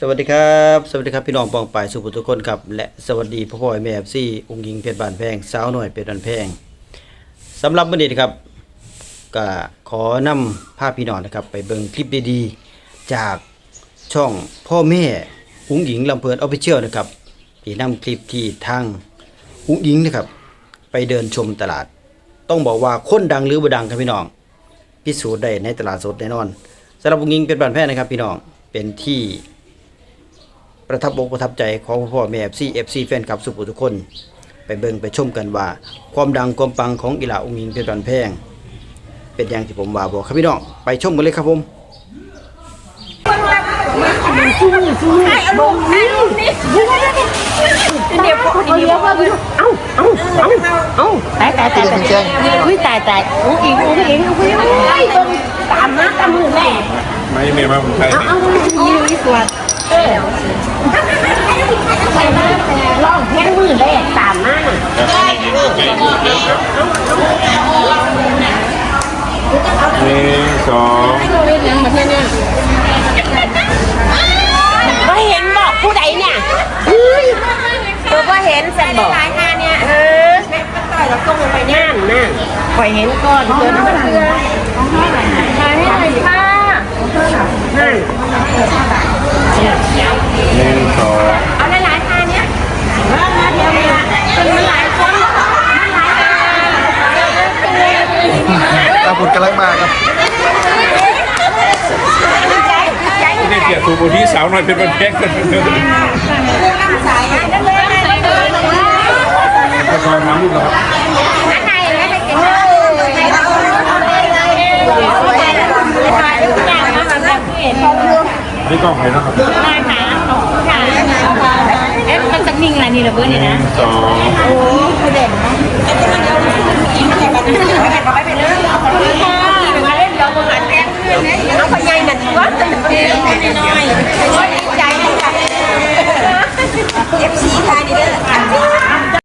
สวัสดีครับ สวัสดีครับพี่น้องปองปายสุภุทุกคนครับ และสวัสดีพ่อพ่อแม่เอฟซี่องค์หญิงเพชรบานแพงสาวหน่อยเพชรบานแพงสำหรับวันนี้นะครับก็ขอนำภาพพี่น้องนะครับ ไปเบิ่งคลิปดีๆ จากช่องพ่อแม่อุ้งหญิงลำเพลินออฟฟิเชียลนะครับที่นำคลิปที่ทางอุ้งหญิงนะครับ ไปเดินชมตลาด ต้องบอกว่าคนดังหรือบ่ดังครับพี่น้องพิสูจน์ได้ในตลาดสดแน่นอนสำหรับอุ้งหญิงเป็นบ้านแพทย์นะครับพี่น้องเป็นที่ ประทับอกประทับใจของพ่อแม่ FC FC แฟนคลับสุขุทุกคน ไปเบิ่งไปชมกันว่า ความดังความปังของอีหลาองค์หญิงเพชรบันแพง เป็นอย่างที่ผมว่าบอกครับพี่น้องไปชมกันเลยครับผมให้เอาลูกให้ลูกนี่เดี๋ยวพวกเอาเดี๋เดี๋ยยววว่าเอ้าเอ้าเอ้าเอ้าตายตายตายตายอุ้ยตายตายอุ้งอิงอุ้งอิงอุ้งอิงอุ้ยต้นตามมาตามมือแม่ไม่เมียมาผมไทยเอาอุ้งอิงสวัสด เออใส่มาร้องเพลงมือแรกตามมาหนึ่งสองก็เห็นบอกผู้ใดเนี่ยตัวก็เห็นสันบอกหลายงาเนี่ยเออแม่ก็ต่อยเราต้องลงไปย่านน่ะคอยเห็นก่อนเกินเคือายให้หน่อยค่ะ นั่น หนึ่งสอง เอาหลายๆงานเนี่ย มามาเดี๋ยวเนี่ย เป็นมันหลายคน ตาบุญกำลังมาครับที่ได้เกียรติสูบุที่สาวหน่อยเป็นประเภทกันสายนั่นเลยนั่นเลยก็ชอบน้ำลูกแล้วครับอันไหนแล้วจะกินได้เลยให้เราเลยเลยขายทุกอย่างนะคะแบบที่เห็นนี่กล้องใครนะครับได้ค่ะค่ะเอ๊ะมันจะนิ่งอะไรนี่ระเบิดหนี่นึ่นะงสองโอ้คือเด่นเนาะ